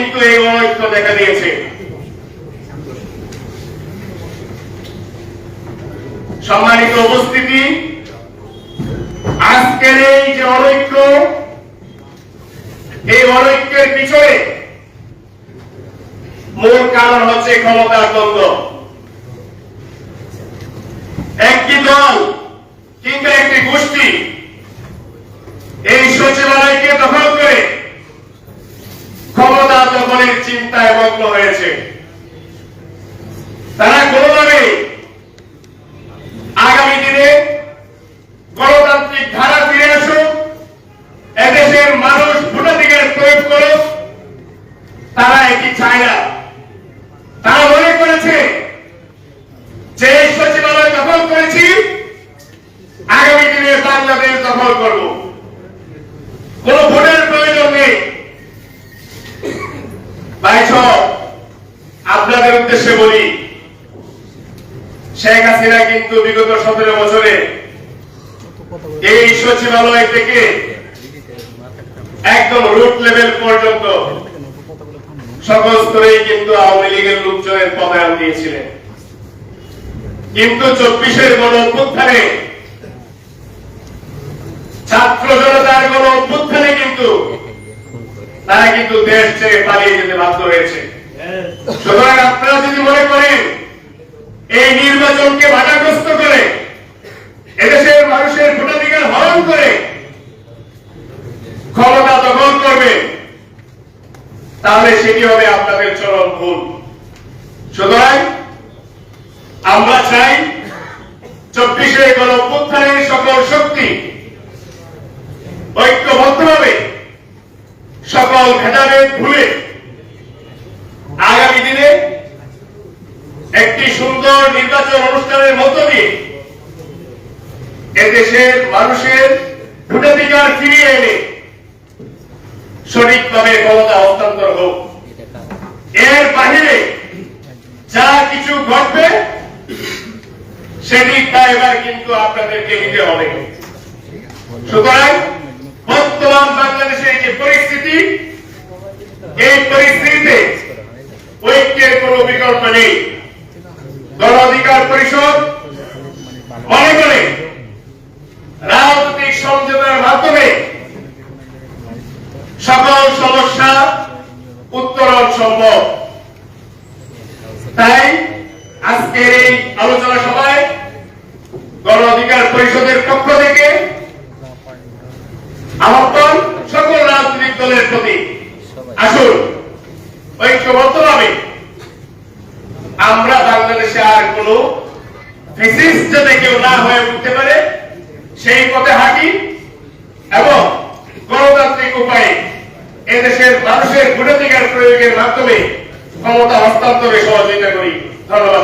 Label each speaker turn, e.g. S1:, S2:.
S1: কিন্তু এই অনৈক্য দেখা দিয়েছে। সম্মানিত উপস্থিতি, আজকের এই যে অনৈক্য, এই অনৈক্যের পিছনে মূল কারণ হচ্ছে ক্ষমতার দ্বন্দ্ব। একটি দল কিংবা একটি গোষ্ঠী এই সচিবালয়কে দখল করে ক্ষমতা দখলের চিন্তায় মগ্ন হয়েছে। তারা কোনোভাবে আগামী দিনে গণতান্ত্রিক ধারা ফিরে আসুক, এদেশের মানুষ ভোটাধিকার প্রয়োগ করুক, তারা এটি চায় না। তারা মনে করেছে, যে সচিবালয় দখল করেছি, আগামী দিনে বাংলাদেশ দখল করব কোন ভোটের প্রয়োজন নেই ভাই সব আপনাদের উদ্দেশ্যে বলি, শেখ হাসিনা কিন্তু বিগত সতেরো বছরে এই সচিবালয় থেকে একদম রুট লেভেল পর্যন্ত সকল স্তরেই কিন্তু আওয়ামী লীগের লোকজনের পদায়ন দিয়েছিলেন কিন্তু চব্বিশের গণ অভ্যুত্থানে ছাত্র জনতার গণ অভ্যুত্থানে কিন্তু তারা কিন্তু দেশ ছেড়ে পালিয়ে যেতে বাধ্য হয়েছে। আপনারা যদি মনে করেন, এই নির্বাচনকে বাধাগ্রস্ত করে, এদেশের মানুষের ভোটাধিকার হরণ করে ক্ষমতা দখল করবে, তাহলে সেটি হবে আপনাদের চরম ভুল। সুতরাং আমরা চাই চব্বিশে গণ সকল শক্তি ঐক্যবদ্ধভাবে সকল ভেদাভেদ ভুলে আগামী দিনে একটি সুন্দর নির্বাচন অনুষ্ঠানের মধ্য দিয়ে এদেশের মানুষের ভোটাধিকার ফিরিয়ে এনে সঠিকভাবে ক্ষমতা হস্তান্তর হোক। এর বাহিরে যা কিছু ঘটবে সেটি এবার কিন্তু আপনাদেরকে নিতে হবে। সুতরাং বর্তমান বাংলাদেশের যে পরিস্থিতি, এই পরিস্থিতিতে ঐক্যের কোন বিকল্প নেই। গণ অধিকার পরিষদ, মনে করে রাজনৈতিক সংযোগের মাধ্যমে সকল সমস্যা উত্তরণ সম্ভব। তাই আজকের এই আলোচনা সভায় গণ অধিকার পরিষদের পক্ষ থেকে আহ্বান সকল রাজনৈতিক দলের প্রতি আসুন ঐক্যবদ্ধভাবে আমরা বাংলাদেশে আর কোন ফিজিক্স যাতে কেউ না হয়ে উঠতে পারে, সেই পথে হাঁটি এবং গণতান্ত্রিক উপায়ে এদেশের মানুষের ভোটাধিকার প্রয়োগের মাধ্যমে ক্ষমতা হস্তান্তরে সহযোগিতা করি। ধন্যবাদ।